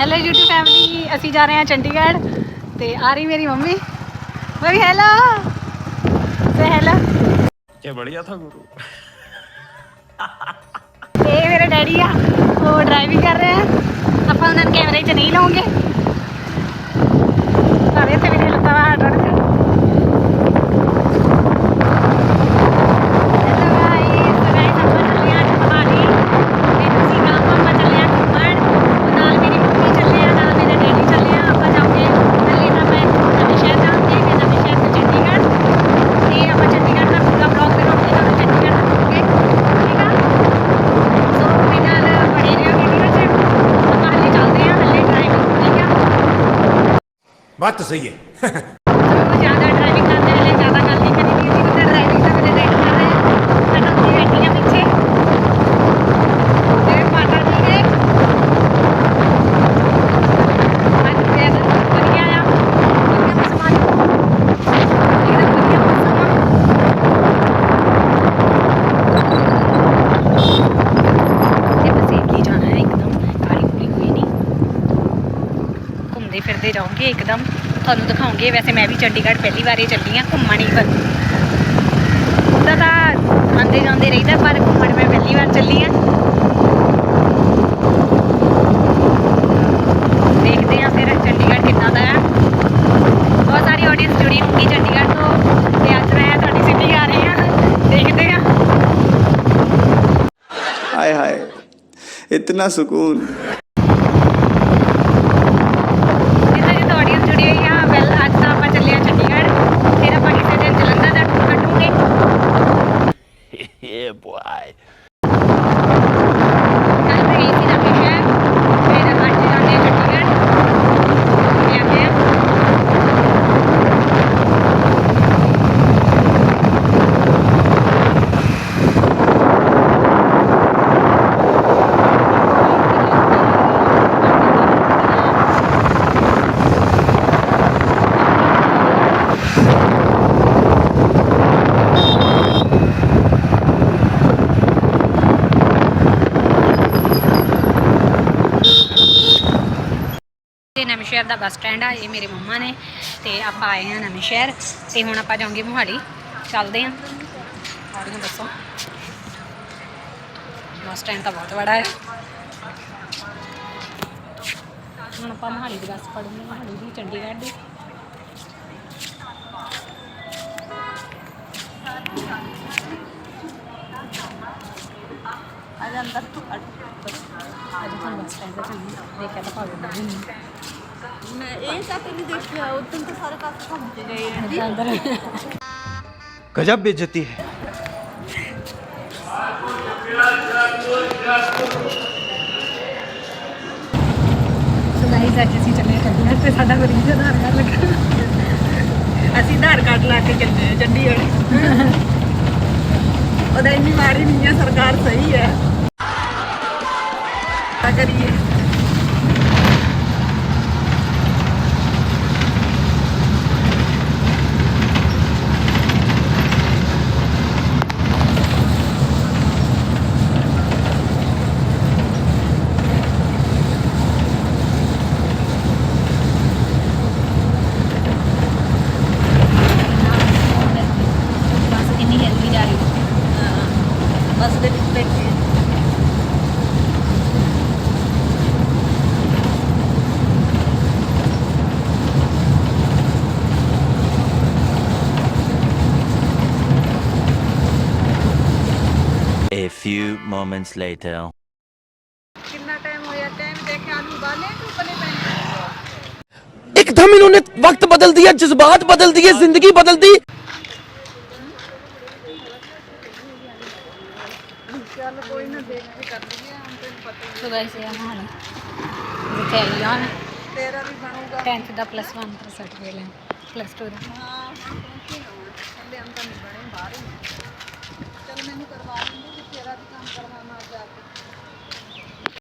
Hello YouTube family ਅਸੀਂ ਜਾ ਰਹੇ ਹਾਂ ਚੰਡੀਗੜ੍ਹ ਤੇ ਆ ਰਹੀ ਮੇਰੀ ਮੰਮੀ। ਮੰਮੀ ਹੈਲੋ ਸੇ ਹੈਲੋ ਕੀ ਬੜੀਆ ਥਾ ਗੁਰੂ। ਇਹ ਮੇਰੇ ਡੈਡੀ ਆ ਉਹ ਡਰਾਈਵਿੰਗ ਕਰ ਰਹੇ ਆ। ਆਪਾਂ ਉਹਨਾਂ ਨੂੰ ਕੈਮਰੇ 'ਚ ਨਹੀਂ ਲਾਉਂਗੇ। વાત તો સહી ਕਰਦੇ ਰਹੋਗੇ, ਇੱਕਦਮ ਤੁਹਾਨੂੰ ਦਿਖਾਉਂਗੇ। ਵੈਸੇ ਮੈਂ ਵੀ ਚੰਡੀਗੜ੍ਹ ਪਹਿਲੀ ਵਾਰ ਹੀ ਚੱਲੀ ਆ ਘੁੰਮਣ ਹੀ, ਪਰ ਉਦਾਂ ਆਂਦੇ ਜਾਂਦੇ ਰਹੀਦਾ, ਪਰ ਘੁੰਮਣ ਮੈਂ ਪਹਿਲੀ ਵਾਰ ਚੱਲੀ ਆ ਦੇਖਦੇ ਆ ਫਿਰ ਚੰਡੀਗੜ੍ਹ ਕਿੰਨਾ ਦਾ ਹੈ। ਬਹੁਤ ਸਾਰੀ ਆਡੀਅנס ਜੁੜੀ ਹੋਊਗੀ ਚੰਡੀਗੜ੍ਹ ਤੋਂ, ਤੇ ਅੱਜ ਮੈਂ ਤੁਹਾਡੀ ਸਿੱਧੀ ਆ ਰਹੀ ਆ ਦੇਖਦੇ ਆ ਹਾਏ ਹਾਏ, ਇਤਨਾ ਸਕੂਨ। ਨਵੇਂ ਸ਼ਹਿਰ ਦਾ ਬੱਸ ਸਟੈਂਡ ਆ, ਇਹ ਮੇਰੇ ਮੰਮਾ ਨੇ ਤੇ ਆਪਾਂ ਆਏ ਹਾਂ ਨਵੇਂ ਸ਼ਹਿਰ ਤੇ ਹੁਣ ਆਪਾਂ ਜਾਵਾਂਗੇ ਮੋਹਾਲੀ। ਚੱਲਦੇ ਆਂ ਆ ਰਹੀਆਂ ਬੱਸਾਂ ਬੱਸ ਸਟੈਂਡ ਤਾਂ ਬਹੁਤ ਬੜਾ ਹੈ। ਹੁਣ ਆਪਾਂ ਮੋਹਾਲੀ ਦੀ ਬੱਸ ਫੜਨੀ ਮੋਹਾਲੀ ਦੀ, ਚੰਡੀਗੜ੍ਹ ਦੀ। ਅੱਜ ਅੰਦਰ ਤੋਂ ਅੱਜ ਤੁਹਾਨੂੰ ਬੱਸ ਸਟੈਂਡ ਤੇ ਦੇਖਿਆ ਤਾਂ ਭਾਵੇਂ ਨਹੀਂ। ਇਹ ਸੱਤ ਨਹੀਂ ਦੇਖਿਆ ਉਦੋਂ ਤਾਂ ਸਾਰੇ ਪਾਸੇ ਘੁੰਮ ਕੇ ਗਏ ਆ ਇੱਦਾਂ ਅੰਦਰ गजब बेइज्जती है ਸੋ ਗਾਈਸ ਅੱਜ ਅਸੀਂ ਚੱਲੇ ਚੰਡੀਗੜ੍ਹ ਤੇ ਸਾਡਾ ਮਰੀਜ਼ ਆਧਾਰ ਕਾਰਡ ਲੱਗਾ ਅਸੀਂ ਆਧਾਰ ਕਾਰਡ ਲਾ ਕੇ ਚੱਲੇ ਆ ਚੰਡੀਗੜ੍ਹ ਉਹਦਾ ਇੰਨੀ ਮਾਰੀ ਨਹੀਂ ਆ ਸਰਕਾਰ ਸਹੀ ਹੈ ਆ ਕਰੀਏ few moments later. ਕਿੰਨਾ ਟਾਈਮ ਹੋਇਆ ਟਾਈਮ ਦੇਖਿਆ ਨੂੰ ਬਾਲੇ ਕਿ ਉਪਲੇ ਪੈਣੇ एकदम इन्होंने वक्त बदल दिया जज्बात बदल दिए जिंदगी बदल दी ਚੱਲ ਕੋਈ ਨਾ ਦੇਖ ਕੇ ਕਰ ਲਈਏ ਹੁਣ ਤੈਨੂੰ ਪਤਾ ਹੀ ਸੋ ਗਾਈਸ ਇਹ ਹਾਲ ਜਿੱਥੇ ਆਈ ਹਾਂ ਹੈ। ਤੇਰਾ ਵੀ ਬਣੂਗਾ 10th ਦਾ ਪਲੱਸ 1 ਦਾ ਸਰਟੀਫਿਕੇਟ ਲੈ ਪਲੱਸ 2 ਦਾ ਹਾਂ ਪਹੁੰਚੀ ਨਾ ਥੱਲੇ ਅੰਦਰ ਨਹੀਂ ਬਣੇ ਬਾਹਰ ਹੀ ਨੇ। ਚੱਲ ਮੈਨੂੰ ਕਰਵਾ ਦਿੰਦੇ ਜੇ ਤੇਰਾ ਵੀ ਕੰਮ ਕਰਵਾਵਾਂ ਜਾ ਕੇ।